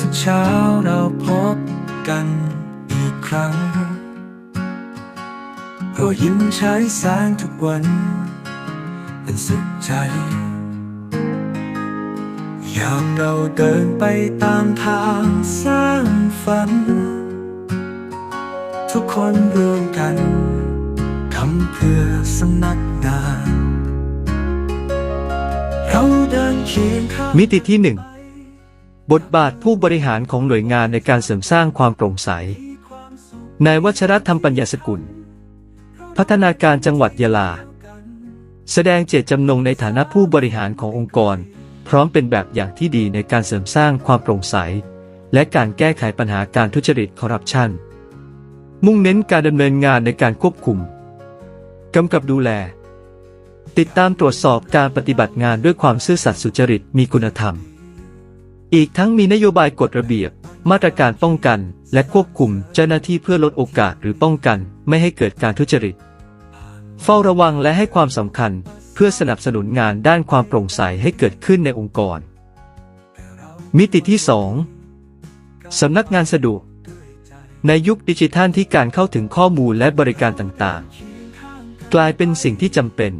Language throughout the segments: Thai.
ทุกเช้าเราพบกันอีกครั้งรอยยิ้มใช้แสงทุกวันเป็นสุขใจ ยากเราเดินไปตามทางสร้างฝัน ทุกคนร่วมกันทำเพื่อสนักงานเราเดินเคียงข้างมิติที่หนึ่ง บทบาทผู้บริหารของหน่วยงานในการเสริมสร้างความโปร่งใส นายวัชรธรรมปัญญาสกุล พัฒนาการจังหวัดยะลา แสดงเจตจำนงในฐานะผู้บริหารขององค์กร พร้อมเป็นแบบอย่างที่ดีในการเสริมสร้างความโปร่งใส และการแก้ไขปัญหาการทุจริตคอร์รัปชัน มุ่งเน้นการดำเนินงานในการควบคุมกำกับดูแล ติดตามตรวจสอบการปฏิบัติงานด้วยความซื่อสัตย์สุจริตมีคุณธรรม อีกทั้งมีนโยบายกฎระเบียบ มาตรการป้องกัน และควบคุมเจ้าหน้าที่เพื่อลดโอกาสหรือป้องกัน ไม่ให้เกิดการทุจริต เฝ้าระวังและให้ความสำคัญ เพื่อสนับสนุนงานด้านความโปร่งใสให้เกิดขึ้นในองค์กร มิติที่ 2 สำนักงานสะดวก ในยุคดิจิทัลที่การเข้าถึงข้อมูลและบริการต่างๆ กลายเป็นสิ่งที่จำเป็น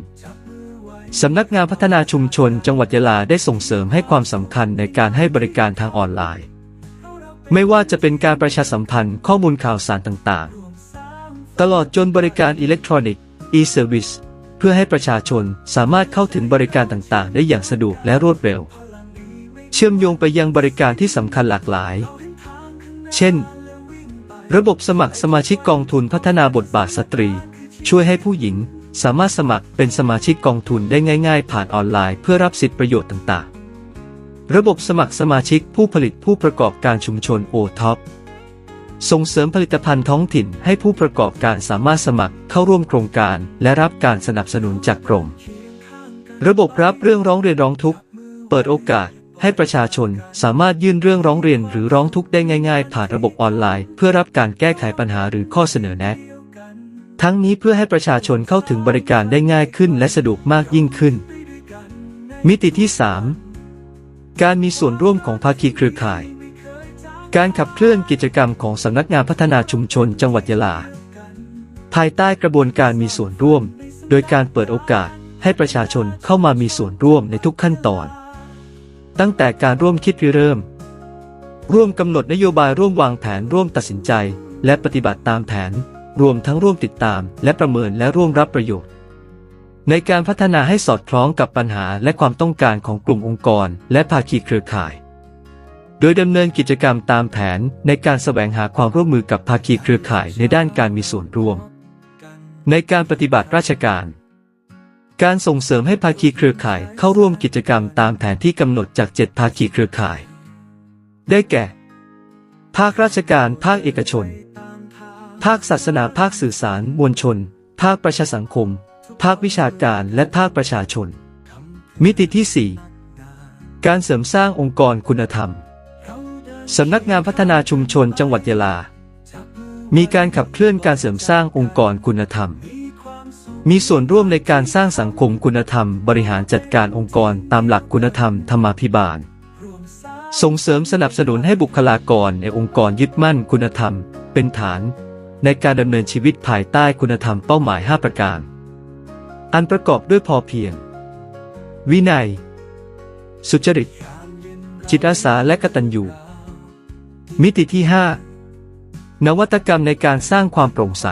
สำนักงานพัฒนาชุมชนจังหวัดยะลาได้ส่งเสริมให้ความสำคัญในการให้บริการทางออนไลน์ ไม่ว่าจะเป็นการประชาสัมพันธ์ข้อมูลข่าวสารต่างๆ ตลอดจนบริการอิเล็กทรอนิกส์ e-service เพื่อให้ประชาชนสามารถเข้าถึงบริการต่างๆ ได้อย่างสะดวกและรวดเร็ว เชื่อมโยงไปยังบริการที่สำคัญหลากหลาย เช่น ระบบสมัครสมาชิกกองทุนพัฒนาบทบาทสตรี ช่วยให้ผู้หญิง สามารถสมัครเป็นสมาชิกกองทุนได้ง่าย ๆ ผ่านออนไลน์เพื่อรับสิทธิประโยชน์ต่างๆ ระบบสมัครสมาชิกผู้ผลิตผู้ประกอบการชุมชนโอท็อปส่งเสริมผลิตภัณฑ์ท้องถิ่นให้ผู้ประกอบการสามารถสมัครเข้าร่วมโครงการ และรับการสนับสนุนจากกรม ระบบรับเรื่องร้องเรียนร้องทุกข์ เปิดโอกาสให้ประชาชนสามารถยื่นเรื่องร้องเรียนหรือร้องทุกข์ได้ง่าย ๆ ผ่านระบบออนไลน์ เพื่อรับการแก้ไขปัญหาหรือข้อเสนอแนะ ทั้งนี้เพื่อให้ประชาชนเข้าถึงบริการได้ง่ายขึ้นและสะดวกมากยิ่งขึ้น มิติที่ 3 การมีส่วนร่วมของภาคีเครือข่าย การขับเคลื่อนกิจกรรมของสำนักงานพัฒนาชุมชนจังหวัดยะลา ภายใต้กระบวนการมีส่วนร่วม โดยการเปิดโอกาสให้ประชาชนเข้ามามีส่วนร่วมในทุกขั้นตอน ตั้งแต่การร่วมคิดริเริ่ม ร่วมกำหนดนโยบายร่วมวางแผนร่วมตัดสินใจ และปฏิบัติตามแผน รวมทั้งร่วมติดตาม และประเมินและร่วมรับประโยชน์ ในการพัฒนาให้สอดคล้องกับปัญหาและความต้องการของกลุ่มองค์กร และภาคีเครือข่าย โดยดำเนินกิจกรรมตามแผนในการแสวงหาความร่วมมือกับภาคีเครือข่ายในด้านการมีส่วนร่วม ในการปฏิบัติราชการการส่งเสริมให้ภาคีเครือข่ายเข้าร่วมกิจกรรมตามแผนที่กำหนดจากเจ็ดภาคีเครือข่าย ได้แก่ ภาคราชการ ภาคเอกชน ภาคศาสนา ภาคสื่อสาร มวลชน ภาคประชาสังคม ภาควิชาการ และภาคประชาชน มิติที่ 4 การเสริมสร้างองค์กรคุณธรรม สำนักงานพัฒนาชุมชนจังหวัดยะลา มีการขับเคลื่อนการเสริมสร้างองค์กรคุณธรรม มีส่วนร่วมในการสร้างสังคมคุณธรรม บริหารจัดการองค์กรตามหลักคุณธรรมธรรมาภิบาล ส่งเสริมสนับสนุนให้บุคลากรในองค์กรยึดมั่นคุณธรรม เป็นฐาน ในการดำเนินชีวิตภายใต้คุณธรรมเป้าหมาย 5 ประการ อันประกอบด้วยพอเพียง วินัย สุจริต จิตอาสาและกตัญญู มิติที่ 5 นวัตกรรมในการสร้างความโปร่งใส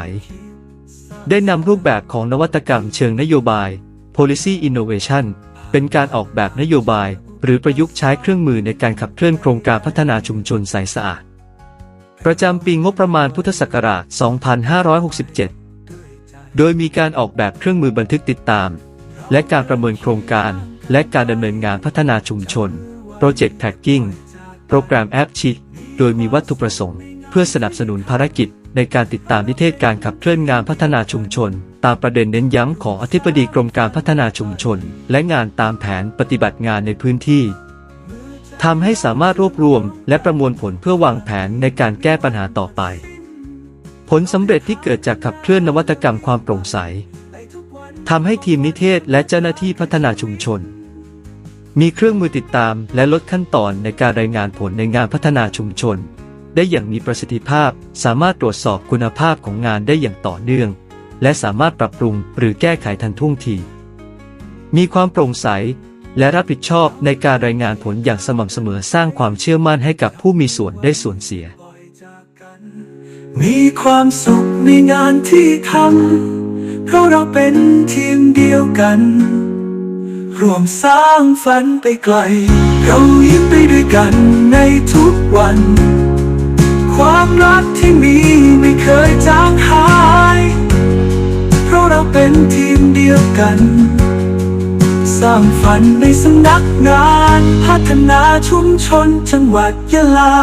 ได้นำรูปแบบของนวัตกรรมเชิงนโยบาย policy innovation เป็นการออกแบบนโยบาย หรือประยุกต์ใช้เครื่องมือในการขับเคลื่อนโครงการพัฒนาชุมชนใสสะอาด ประจำปีงบประมาณพุทธศักราช 2567 โดยมีการออกแบบเครื่องมือบันทึกติดตาม และการประเมินโครงการ และการดำเนินงานพัฒนาชุมชน Project Tracking โปรแกรมแอปชิโดยมีวัตถุประสงค์ เพื่อสนับสนุนภารกิจในการติดตามนิเทศการขับเคลื่อนงานพัฒนาชุมชน ตามประเด็นเน้นย้ำของอธิบดีกรมการพัฒนาชุมชน และงานตามแผนปฏิบัติงานในพื้นที่ ทำให้สามารถรวบรวมและประมวลผลเพื่อวางแผนในการแก้ปัญหาต่อไป ผลสำเร็จที่เกิดจากขับเคลื่อนนวัตกรรมความโปร่งใสทำให้ทีมนิเทศและเจ้าหน้าที่พัฒนาชุมชน มีเครื่องมือติดตามและลดขั้นตอนในการรายงานผลในงานพัฒนาชุมชน ได้อย่างมีประสิทธิภาพ สามารถตรวจสอบคุณภาพของงานได้อย่างต่อเนื่อง และสามารถปรับปรุงหรือแก้ไขทันท่วงทีมีความโปร่งใส และรับผิดชอบในการรายงานผลอย่างสม่ำเสมอสร้างความเชื่อมั่นให้กับผู้มีส่วนได้ส่วนเสีย มีความสุขในงานที่ทำเพราะเราเป็นทีมเดียวกันร่วมสร้างฝันไปไกล เรายิ้มไปด้วยกันในทุกวัน ความรักที่มีไม่เคยจางหาย เพราะเราเป็นทีมเดียวกัน ร้างฝันในสำนักงาน พัฒนาชุมชนจังหวัดยะลา